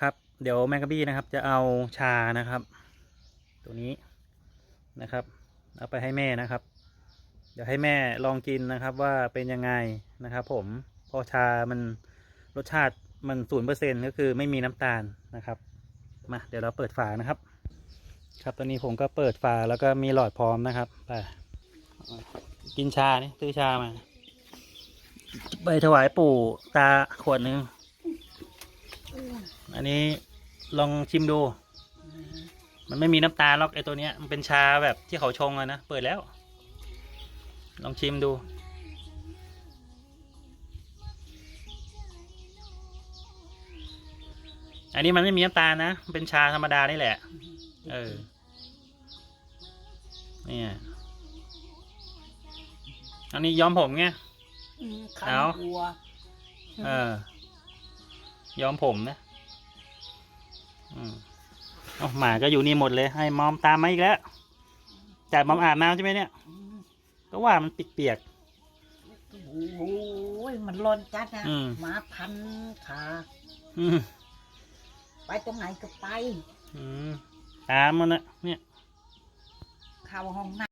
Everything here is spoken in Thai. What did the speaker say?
ครับ เดี๋ยวแมงกะบี้นะครับ จะเอาชานะครับ ตัวนี้นะครับ เอาไปให้แม่นะครับ เดี๋ยวให้แม่ลองกินนะครับว่าเป็นยังไงนะครับ ผมพอชามันรสชาติมันศูนย์เปอร์เซ็นก็คือไม่มีน้ำตาลนะครับมาเดี๋ยวเราเปิดฝานะครับ ครับตอนนี้ผมก็เปิดฝาแล้วก็มีหลอดพร้อมนะครับไปกินชานี่ซื้อชามาไปถวายปู่ตาขวดหนึ่ง อันนี้ลองชิมดู มันไม่มีน้ำตาลหรอกไอตัวเนี้ย มันเป็นชาแบบที่เขาชงอะนะ เปิดแล้ว ลองชิมดู อันนี้มันไม่มีน้ำตาลนะเป็นชาธรรมดานี่แหละ เออ เนี่ยอันนี้ย้อมผมไง อืมคันเอาหัว เออ ย้อมผมนะ อืมเอาหมาก็อยู่นี่หมดเลย ให้มอมตามมาอีกแล้วจัดมอมอาบน้ำใช่ไหมเนี่ยมก็ว่ามันเปียก โอ้ยมันร้อนจัดนะอืม หมาพันขาๆอืมไปตรงไหนก็ไป อืมตามมันนะเนี่ย เข้าห้องน้ำ